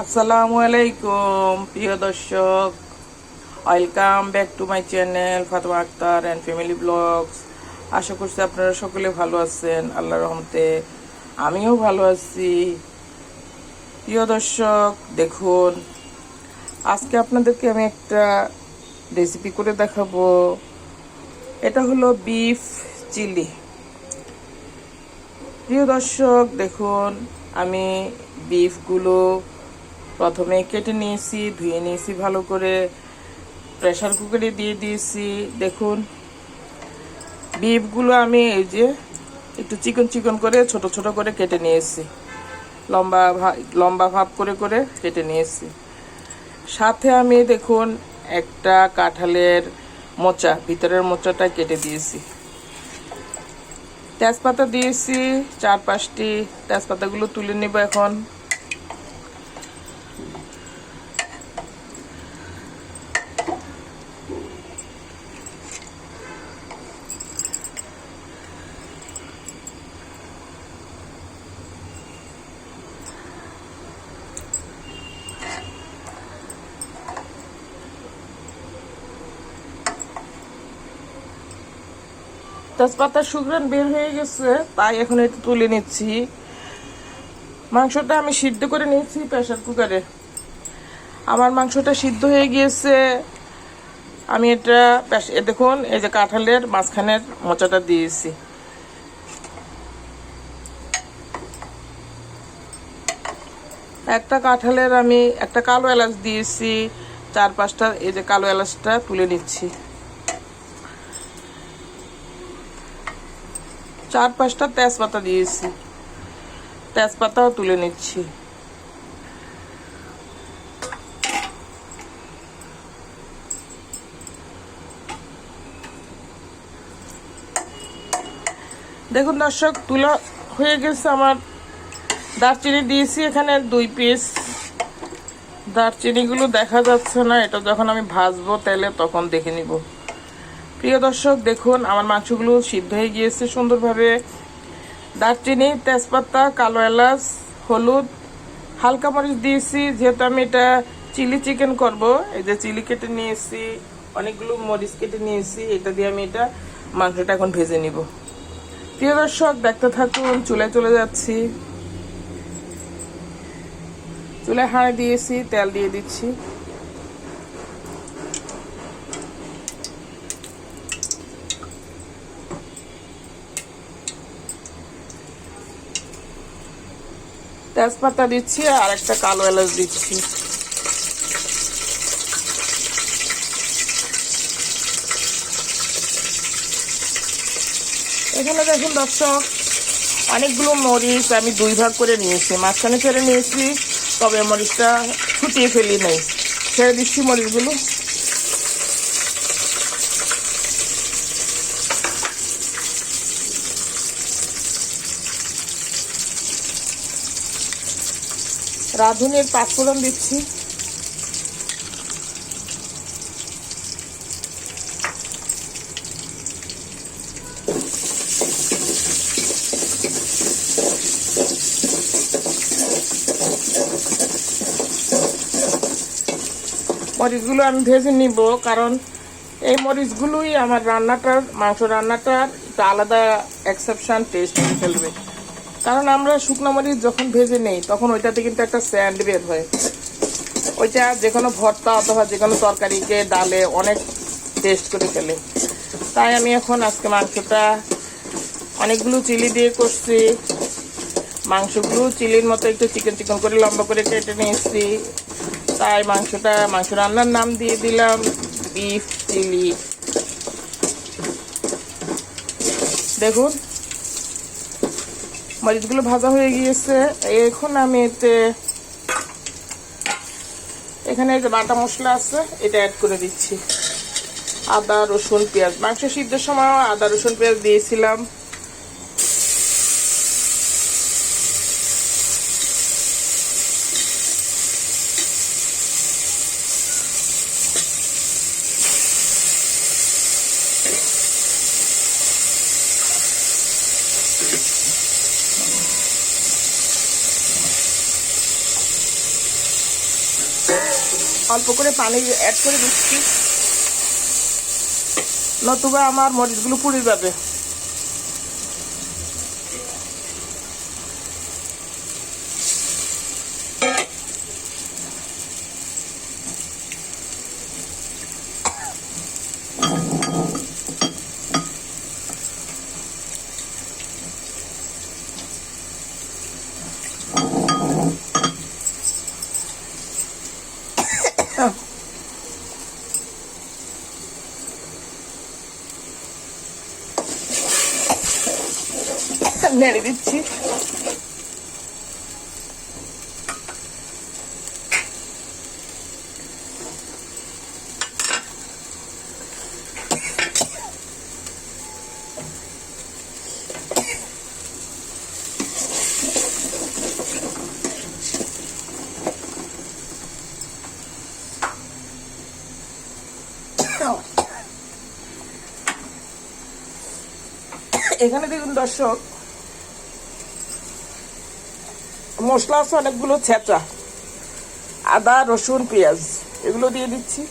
আসসালামু আলাইকুম, প্রিয় দর্শক। Welcome back to my channel Fatema Akter and family blogs আশা করছি আপনারা সকলে ভালো আছেন আল্লাহ রহমতে। আমিও ভালো আছি। প্রিয় দর্শক, দেখুন, আজকে আপনাদেরকে আমি একটা রেসিপি করে দেখাবো। এটা হলো বিফ চিলি প্রিয় দর্শক, দেখুন, আমি বিফগুলো প্রথমে কেটে নিয়েছি, ধুয়ে নিয়েছি ভালো করে প্রেশার কুকারে দিয়ে দিয়েছি। দেখুন বিফগুলো আমি এই যে একটু চিকন চিকন করে, ছোট ছোট করে কেটে নিয়েছি। লম্বা লম্বা ভাব করে করে কেটে নিয়েছি। সাথে আমি দেখুন, একটা কাঁঠালের মোচা, ভিতরের মোচাটা কেটে দিয়েছি। তেজপাতা দিয়েছি, চার পাঁচটি তেজপাতাগুলো তুলে নিব এখন। তেজপাতা সুগ্রান বের হয়ে গেছে, তাই এখন একটু তুলে নিচ্ছি। মাংসটা আমি সিদ্ধ করে নিয়েছি প্রেশার কুকারে। আমার মাংসটা সিদ্ধ হয়ে গিয়েছে। আমি এটা দেখুন, এই যে কাঁঠালের মাঝখানের মোচাটা দিয়েছি। একটা কাঁঠালের আমি একটা কালো এলাচ দিয়েছি, চার পাঁচটা এই যে কালো এলাচটা তুলে নিচ্ছি। চার পাঁচটা তেজপাতা দিয়েছি। তেজপাতাও তুলে নিচ্ছি। দেখুন দর্শক, তুলা হয়ে গেছে আমার। দারচিনি দিয়েছি এখানে দুই পিস দারচিনিগুলো দেখা যাচ্ছে না, এটা যখন আমি ভাজবো তেলে তখন দেখে নিব। প্রিয় দর্শক, দেখুন, আমার মাংসগুলো সিদ্ধ হয়ে গিয়েছে সুন্দরভাবে। দারচিনি, তেজপাতা, কালো এলাচ, হলুদ, হালকা মরিচ দিয়েছি। যেহেতু আমি এটা চিলি চিকেন করব, এই যে চিলি কেটে নিয়েছি, অনেকগুলো মরিচ কেটে নিয়েছি, এটা দিয়ে আমি এটা মাংসটা এখন ভেজে নিব। প্রিয় দর্শক, দেখতে থাকুন, চুলায় চলে যাচ্ছি। চুলায় হাঁড়ি দিয়েছি, তেল দিয়ে দিচ্ছি। তেজপাতা দিচ্ছি আর একটা কালো এলাচ দিচ্ছি। এখানে দেখুন দর্শক, অনেকগুলো মরিচ আমি দুই ভাগ করে নিয়েছি। মাঝখানে ছেড়ে নিয়েছি, তবে মরিচটা ফুটিয়ে ফেলি নাই। ছেড়ে দিচ্ছি মরিচগুলো। রাঁধুনির পাঁচফোড়ন দিচ্ছি। মরিচগুলো আমি ভেজে নিব, কারণ এই মরিচগুলোই আমার রান্নাটার, মাংস রান্নাটার একটা আলাদা এক্সেপশন টেস্ট ফেলবে। কারণ আমরা শুকনো মরিচ যখন ভেজে নেই, তখন ওইটাতে কিন্তু একটা স্যান্ড বের হয়। ওইটা যে কোনো ভর্তা অথবা যে কোনো তরকারিকে ডালে অনেক টেস্ট করে ফেলে তাই আমি এখন আজকে মাংসটা অনেকগুলো চিলি দিয়ে করছি। মাংসগুলো চিলির মতো একটু চিকেন চিকেন করে লম্বা করে কেটে নিয়েছি। তাই মাংসটা, মাংস রান্নার নাম দিয়ে দিলাম বিফ চিলি দেখুন মরিচগুলো ভাজা হয়ে গিয়েছে। এখন আমি এতে এখানে যে বাটা মশলা আছে, এটা অ্যাড করে দিচ্ছি। আদা, রসুন, পেঁয়াজ। মাংস সিদ্ধের সময় আদা, রসুন, পেঁয়াজ দিয়েছিলাম। অল্প করে পানি অ্যাড করে দিচ্ছি। নতুবা আমার মরিচগুলো পুড়ে যাবে। নেড়ে দিচ্ছি। এখানে দেখুন দর্শক মশলা আছে অনেকগুলো ছেঁচা আদা রসুন পেঁয়াজ এগুলো দিয়ে দিচ্ছি।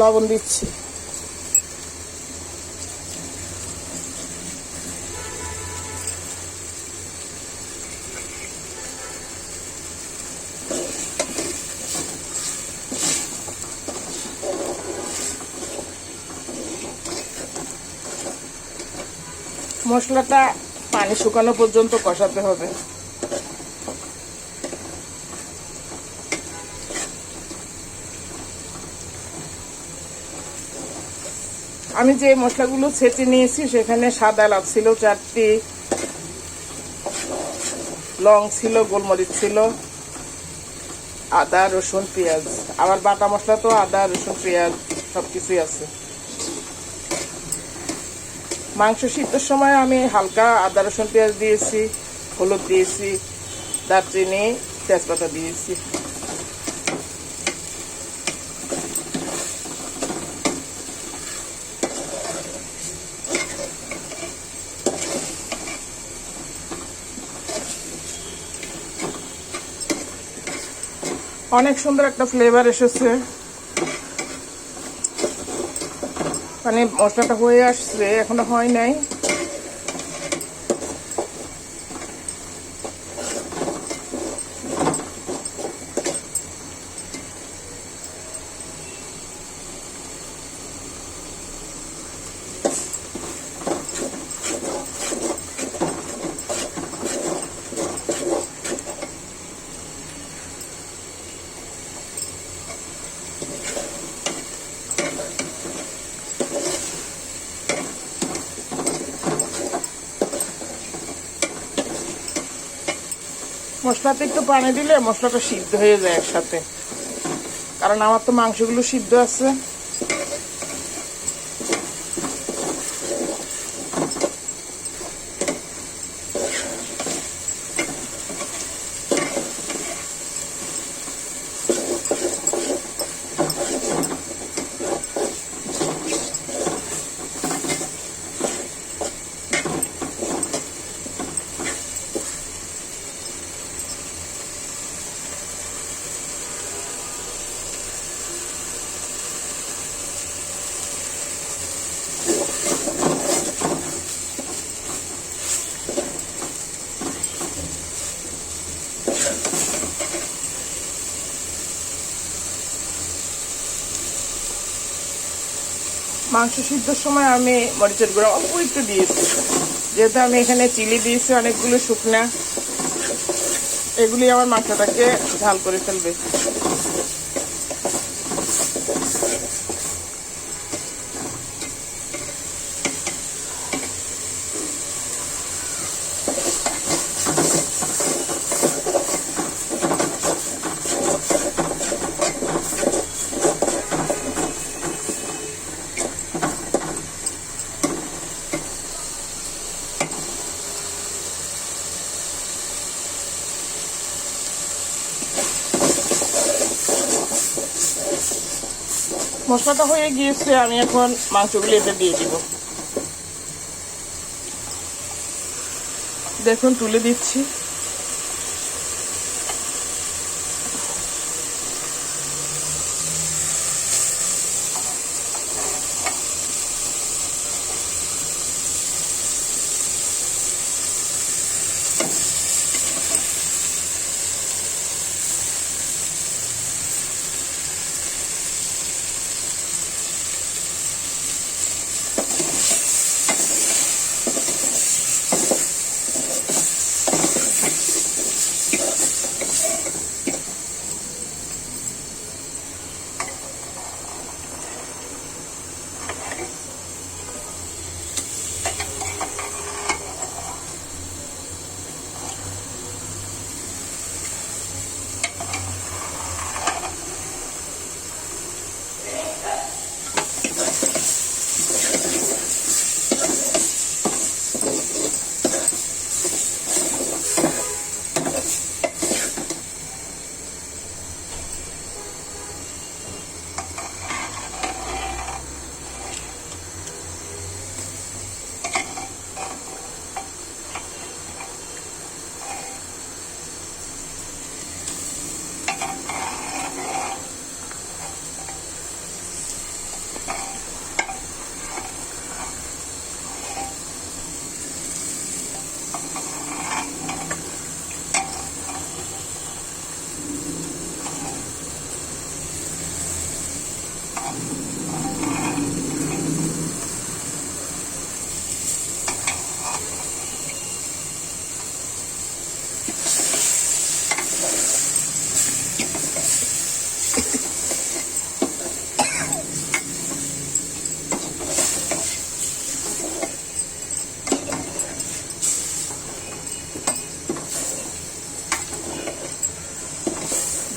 লবণ দিচ্ছি। মশলাটা পানি শুকানো পর্যন্ত কষাতে হবে। আমি যে মশলাগুলো ছেটে নিয়েছি, সেখানে সাদা এলাচ ছিল, চারটি লং ছিল, গোলমরিচ ছিল, আদা, রসুন, পেঁয়াজ। আবার বাটা মশলা তো আদা, রসুন, পেঁয়াজ সব কিছুই আছে। মাংস সিদ্ধর সময় আমি হালকা আদা, রসুন, পেঁয়াজ দিয়েছি, হলুদ দিয়েছি, দারচিনি, তেজপাতা দিয়েছি। অনেক সুন্দর একটা ফ্লেভার এসেছে। মানে মশলাটা হয়ে আসছে এখনও হয় নাই। মশলাতে একটু পানি দিলে মশলাটা সিদ্ধ হয়ে যায় একসাথে। কারণ আমার তো মাংসগুলো সিদ্ধ আছে। মাংস সিদ্ধর সময় আমি মরিচের গুঁড়া অল্প একটু দিয়েছি। যেহেতু আমি এখানে চিলি দিয়েছি, অনেকগুলো শুকনা। এগুলি আমার মাংসটাকে ঝাল করে ফেলবে। মশলাটা হয়ে গিয়েছে আমি এখন মাংসগুলি এতে দিয়ে দিব। দেখুন তুলে দিচ্ছি।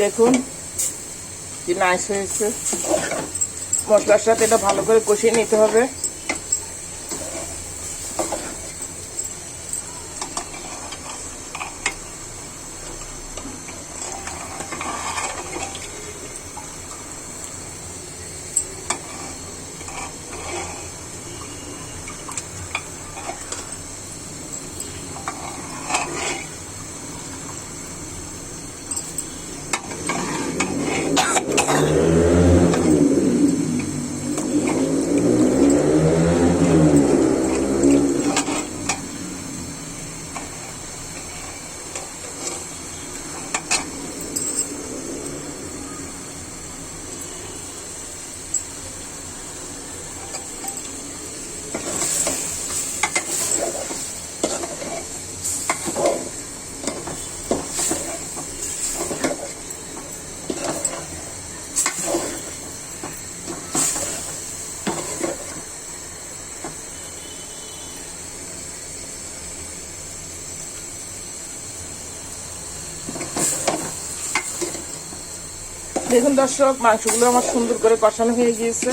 দেখুন কি নাইস হয়েছে। মশলার সাথে এটা ভালো করে কষিয়ে নিতে হবে। দেখুন দর্শক, মাংসগুলো আমার সুন্দর করে কষানো হয়ে গিয়েছে।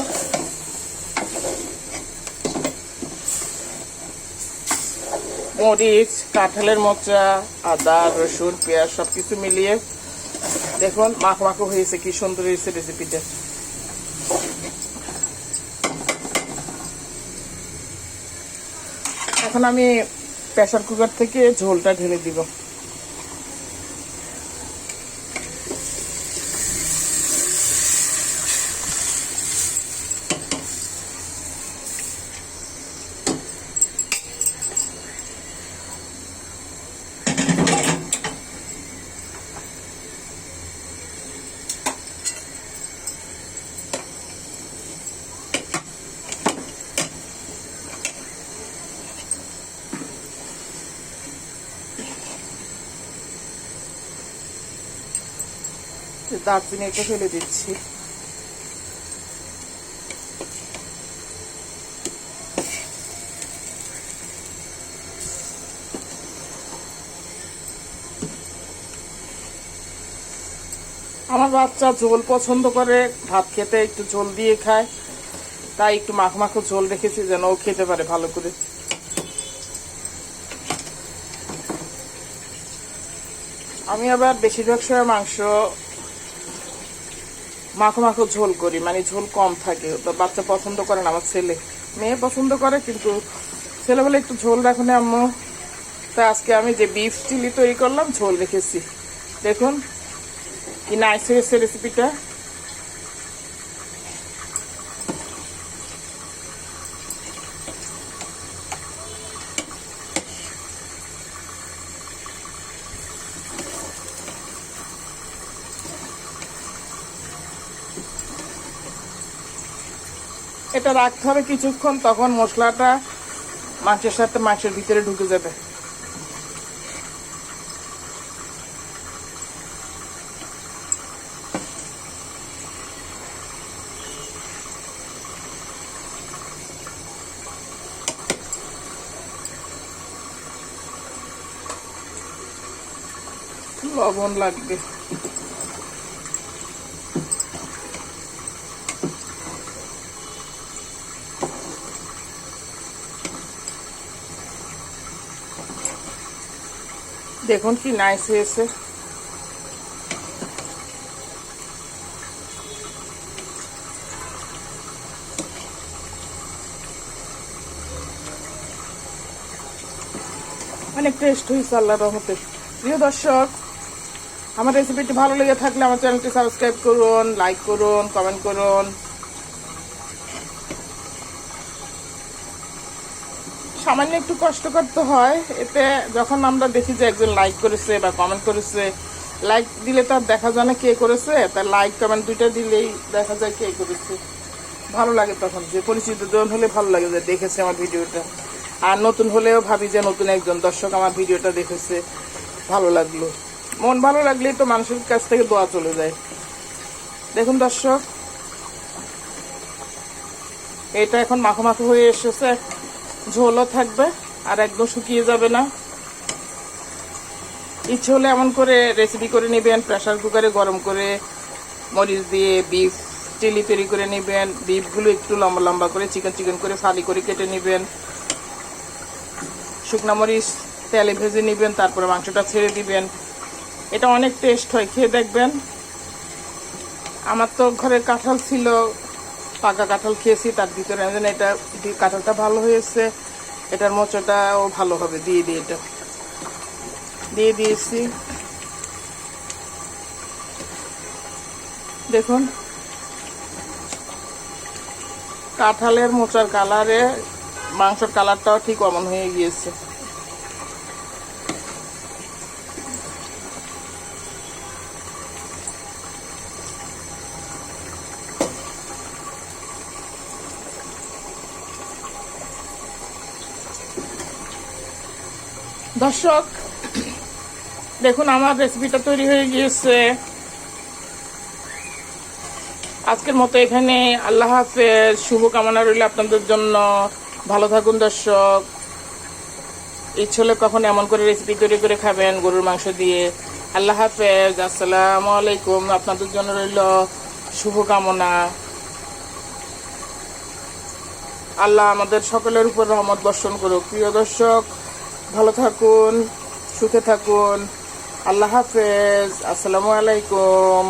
মরিচ, কাঁঠালের মোচা, আদা, রসুন, পেঁয়াজ সবকিছু মিলিয়ে দেখুন মাখ মাখো হয়েছে, কি সুন্দর হয়েছে রেসিপিটা এখন আমি প্রেসার কুকার থেকে ঝোলটা ঢেলে দিব। দারচিনি একটা ফেলে দিচ্ছি। আমার বাচ্চা ঝোল পছন্দ করে, ভাত খেতে একটু ঝোল দিয়ে খায়, তাই একটু মাখো মাখো ঝোল রেখেছি যেন ও খেতে পারে ভালো করে। আমি আবার বেশিরভাগ সময় মাংস মাখো মাখো ঝোল করি মানে ঝোল কম থাকে। বাচ্চা পছন্দ করে না, আমার ছেলে। মেয়ে পছন্দ করে, কিন্তু ছেলে বলে একটু ঝোল রাখো না আম্মু। তাই আজকে আমি যে বিফ চিলি তৈরি করলাম, ঝোল রেখেছি। দেখুন, কি নাইস হয়েছে রেসিপিটা এটা রাখতে হবে কিছুক্ষণ তখন মশলাটা মাছের সাথে মাছের ভিতরে ঢুকে যাবে। লবণ লাগবে। দেখুন কি নাইস হয়েছে। অনেক টেস্ট হয়েছে আল্লাহ রহমতে। প্রিয় দর্শক, আমার রেসিপিটি ভালো লেগে থাকলে আমার চ্যানেলটি সাবস্ক্রাইব করুন লাইক করুন কমেন্ট করুন। সামান্য একটু কষ্ট করতে হয়। এতে যখন আমরা দেখি যে একজন লাইক করেছে বা কমেন্ট করেছে লাইক দিলে তো দেখা যায় না কে করেছে তার লাইক কমেন্ট দুইটা দিলেই দেখা যায় কে করেছে। ভালো লাগে তখন, যে পরিচিত জন হলে ভালো লাগে যে দেখেছে আমার ভিডিওটা। আর নতুন হলেও ভাবি যে নতুন একজন দর্শক আমার ভিডিওটা দেখেছে, ভালো লাগল। মন ভালো লাগলেই তো মানুষের কাছ থেকে দোয়া চলে যায়। দেখুন দর্শক, এটা এখন মাখো মাখো হয়ে এসেছে। ঝোলও থাকবে আর একদম শুকিয়ে যাবে না। ইচ্ছে হলে এমন করে রেসিপি করে নেবেন প্রেশার কুকারে গরম করে মরিচ দিয়ে বিফ চিলি তৈরি করে নেবেন। বিফগুলো একটু লম্বা লম্বা করে চিকেন চিকেন করে ফালি করে কেটে নেবেন। শুকনো মরিচ তেলে ভেজে নেবেন, তারপরে মাংসটা ছেড়ে দিবেন। এটা অনেক টেস্ট হয়, খেয়ে দেখবেন। আমার তো ঘরে কাঁঠাল ছিল পাকা কাঁঠাল খেয়েছি, তার ভিতরে আমি জানি এটা কাঁঠালটা ভালো হয়েছে। এটার মোচাটাও ভালো হবে, দিয়ে দিই এটা। দিয়ে দিয়েছি। দেখুন, কাঁঠালের মোচার কালারে মাংসের কালারটাও ঠিক অমন হয়ে গিয়েছে। দর্শক, দেখুন আমার রেসিপিটা তৈরি হয়ে গিয়েছে। আজকের মতো এখানে আল্লাহ হাফেজ। শুভকামনা রইল আপনাদের জন্য। ভালো থাকুন দর্শক। ইচ্ছে হলে কখন এমন করে রেসিপি তৈরি করে খাবেন গরুর মাংস দিয়ে? আল্লাহ হাফেজ। আসসালামু আলাইকুম। আপনাদের জন্য রইল শুভকামনা। আল্লাহ আমাদের সকলের উপর রহমত বর্ষণ করুক। প্রিয় দর্শক ভালো থাকুন সুখে থাকুন। আল্লাহ হাফেজ। আসসালামু আলাইকুম।